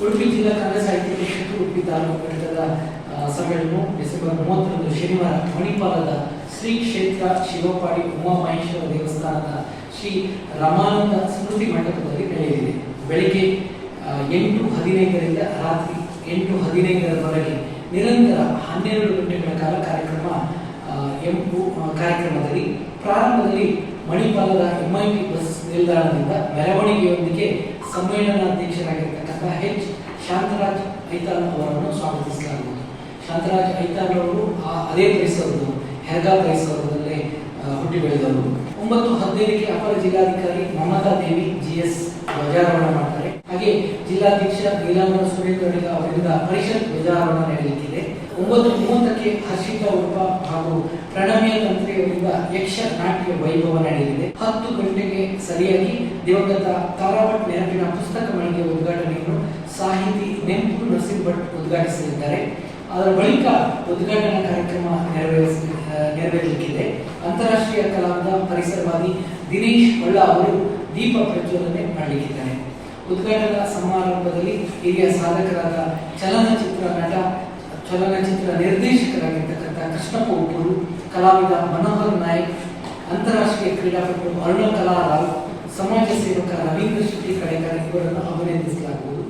ಉಡುಪಿ ಜಿಲ್ಲಾ ಕನ್ನಡ ಸಾಹಿತ್ಯ ಪರಿಷತ್ತು ಉಡುಪಿ ತಾಲೂಕು ಘಟಕದ ಸಮ್ಮೇಳನವು ಡಿಸೆಂಬರ್ ಮೂವತ್ತರಂದು ಶನಿವಾರ ಮಣಿಪಾಲದ ಶ್ರೀ ಕ್ಷೇತ್ರ ಶಿವಪಾಡಿ ಉಮಾಮಹೇಶ್ವರ ದೇವಸ್ಥಾನದ ಶ್ರೀ ರಮಾನಂದ ಸ್ಮೃತಿ ಮಂಟಪದಲ್ಲಿ ನಡೆಯಲಿದೆ. ಬೆಳಿಗ್ಗೆ ಎಂಟು ಹದಿನೈದರಿಂದ ರಾತ್ರಿ ಎಂಟು ಹದಿನೈದರವರೆಗೆ ನಿರಂತರ ಹನ್ನೆರಡು ಗಂಟೆಗಳ ಕಾಲ ಕಾರ್ಯಕ್ರಮ ಎಂಪು ಕಾರ್ಯಕ್ರಮದಲ್ಲಿ ಪ್ರಾರಂಭದಲ್ಲಿ ಮಣಿಪಾಲದ ಎಂಐಟಿ ಬಸ್ ನಿಲ್ದಾಣದಿಂದ ಮೆರವಣಿಗೆಯೊಂದಿಗೆ ಸಮ್ಮೇಳನಾಧ್ಯಕ್ಷರಾಗಿರ್ತಕ್ಕಂಥ ಹೆಚ್. ಶಾಂತರಾಜ್ ಐತಾನ್ ಅವರನ್ನು ಸ್ವಾಗತಿಸಲಾಗುವುದು. ಶಾಂತರಾಜ್ ಐತಾನ್ ಅವರು ಆ- ಅದೇ ಪರಿಸರದ್ದು ಹೆರ್ಗಾ ಪರಿಸರದಲ್ಲೇ ಹುಟ್ಟಿ ಬೆಳೆದವರು. ಒಂಬತ್ತು ಹದಿನೈದಕ್ಕೆ ಅಪರ ಜಿಲ್ಲಾಧಿಕಾರಿ ಮಮತಾ ದೇವಿ ಜಿ ಎಸ್ ಧ್ವಜಾರೋಹಣ ಮಾಡ್ತಾರೆ. ಹಾಗೆ ಜಿಲ್ಲಾಧ್ಯಕ್ಷ ನೀಲಾಂಬರ ಸುರೇಂದ್ರ ಅವರಿಂದ ಪರಿಷತ್ ಧ್ವಜಾರೋಹಣ ನಡೆಯುತ್ತಿದೆ ಒಂಬತ್ತು ಮೂವತ್ತಕ್ಕೆ ಹರ್ಷಿತಾ ಉಪ ಹಾಗೂ ಪ್ರಣಮ್ಯ ತಂತ್ರಿ ಅವರಿಂದ ಯಕ್ಷ ನಾಟ್ಯ ವೈಭವ ನಡೆಯಲಿದೆ. ಹತ್ತು ಗಂಟೆಗೆ ಸರಿಯಾಗಿ ದಿವಂಗತ ತಾರಾಭಟ್ ನೆನಪಿನ ಪುಸ್ತಕ ಮಳಿಗೆ ಉದ್ಘಾಟನೆಯನ್ನು ಸಾಹಿತಿ ನೆಂಪು ನರಸಿಂಹ ಭಟ್ ಉದ್ಘಾಟಿಸಲಿದ್ದಾರೆ. ಅದರ ಬಳಿಕ ಉದ್ಘಾಟನಾ ಕಾರ್ಯಕ್ರಮ ನೆರವೇರಿಸ, ನೆರವೇರಲಿಕ್ಕಿದೆ. ಅಂತಾರಾಷ್ಟ್ರೀಯ ಕಲಾವಿದ, ಪರಿಸರವಾದಿ ದಿನೇಶ್ ಹೊಳ್ಳ ಅವರು ದೀಪ ಪ್ರಜ್ವಲನೆ ಮಾಡಲಿಕ್ಕಿದ್ದಾರೆ. ಉದ್ಘಾಟನಾ ಸಮಾರಂಭದಲ್ಲಿ ಹಿರಿಯ ಸಾಧಕರಾದ ಚಲನಚಿತ್ರ ನಟ, ಚಲನಚಿತ್ರ ನಿರ್ದೇಶಕರಾಗಿರ್ತಕ್ಕಂಥ ಕೃಷ್ಣಪ್ಪ ಉಪ್ಪೂರು ಕಲಾವಿದ ಮನೋಹರ್ ನಾಯಕ್, ಅಂತಾರಾಷ್ಟ್ರೀಯ ಕ್ರೀಡಾಪಟು ಅರುಣ ಕಲಾರಾವ್ ಸಮಾಜ ಸೇವಕ ರವೀಂದ್ರ ಶೆಟ್ಟಿ ಕಡೆಕರ್ ಇವರನ್ನು ಅಭಿನಂದಿಸಲಾಗುವುದು